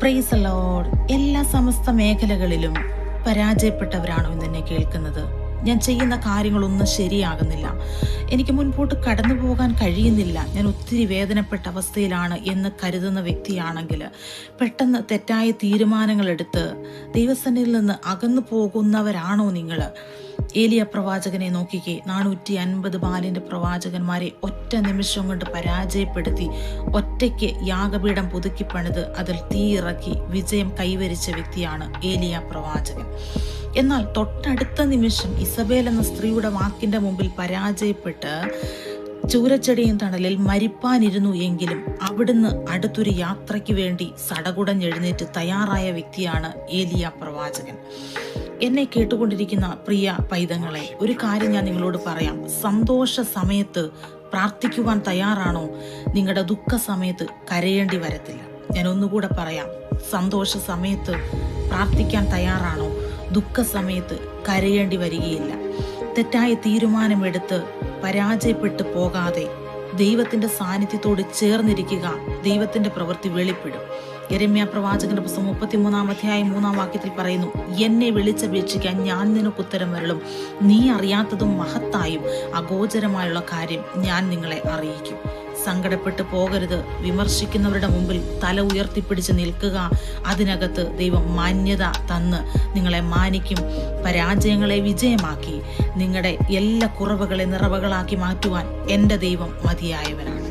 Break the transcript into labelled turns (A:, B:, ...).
A: Price load എല്ലാ സമസ്ത മേഖലകളിലും പരാജയപ്പെട്ടവരാണോ എന്നെ കേൾക്കുന്നത്. ഞാൻ ചെയ്യുന്ന കാര്യങ്ങളൊന്നും ശരിയാകുന്നില്ല. എനിക്ക് മുൻപോട്ട് കടന്നു പോകാൻ കഴിയുന്നില്ല. ഞാൻ ഒത്തിരി വേദനപ്പെട്ട അവസ്ഥയിലാണ് എന്ന് കരുതുന്ന വ്യക്തിയാണെങ്കിൽ പെട്ടെന്ന് തെറ്റായ തീരുമാനങ്ങളെടുത്ത് ദൈവസന്നിധിയിൽ നിന്ന് അകന്നു പോകുന്നവരാണോ നിങ്ങൾ? ഏലിയ പ്രവാചകനെ നോക്കിക്കെ നാനൂറ്റി അൻപത് ബാലിന്റെ പ്രവാചകന്മാരെ ഒറ്റ നിമിഷം കൊണ്ട് പരാജയപ്പെടുത്തി ഒറ്റയ്ക്ക് യാഗപീഠം പുതുക്കി പണിത് അതിൽ തീയിറക്കി വിജയം കൈവരിച്ച വ്യക്തിയാണ് ഏലിയ പ്രവാചകൻ. എന്നാൽ തൊട്ടടുത്ത നിമിഷം ഇസബേൽ എന്ന സ്ത്രീയുടെ വാക്കിന്റെ മുമ്പിൽ പരാജയപ്പെട്ട് ചൂരച്ചെടിയും തണലിൽ മരിപ്പാനിരുന്നു എങ്കിലും അവിടുന്ന് അടുത്തൊരു യാത്രയ്ക്ക് വേണ്ടി സടകുടഞ്ഞെഴുന്നേറ്റ് തയ്യാറായ വ്യക്തിയാണ് ഏലിയ പ്രവാചകൻ. എന്നെ കേട്ടുകൊണ്ടിരിക്കുന്ന പ്രിയ പൈതങ്ങളെ ഒരു കാര്യം ഞാൻ നിങ്ങളോട് പറയാം. സന്തോഷ സമയത്ത് പ്രാർത്ഥിക്കുവാൻ തയ്യാറാണോ? നിങ്ങളുടെ ദുഃഖ സമയത്ത് കരയേണ്ടി വരത്തില്ല. ഞാൻ ഒന്നുകൂടെ പറയാം. സന്തോഷ സമയത്ത് പ്രാർത്ഥിക്കാൻ തയ്യാറാണോ? ദുഃഖ സമയത്ത് കരയേണ്ടി വരികയില്ല. തെറ്റായ തീരുമാനമെടുത്ത് പരാജയപ്പെട്ടു പോകാതെ ദൈവത്തിന്റെ സാന്നിധ്യത്തോട് ചേർന്നിരിക്കുക. ദൈവത്തിന്റെ പ്രവൃത്തി വെളിപ്പെടും. യരമ്യ പ്രവാചകന്റെ പുസ്തകം മുപ്പത്തിമൂന്നാം അധ്യായം മൂന്നാം വാക്യത്തിൽ പറയുന്നു എന്നെ വിളിച്ചപേക്ഷിക്കാൻ ഞാൻ നിനക്ക് ഉത്തരം വരളും നീ അറിയാത്തതും മഹത്തായും അഗോചരമായുള്ള കാര്യം ഞാൻ നിങ്ങളെ അറിയിക്കും. സങ്കടപ്പെട്ടു പോകരുത്. വിമർശിക്കുന്നവരുടെ മുമ്പിൽ തല ഉയർത്തിപ്പിടിച്ച് നിൽക്കുക. അതിനകത്ത് ദൈവം മാന്യത തന്ന് നിങ്ങളെ മാനിക്കും. പരാജയങ്ങളെ വിജയമാക്കി നിങ്ങളുടെ എല്ലാ കുറവുകളെ നിറവുകളാക്കി മാറ്റുവാൻ എന്റെ ദൈവം മതിയായവനാണ്.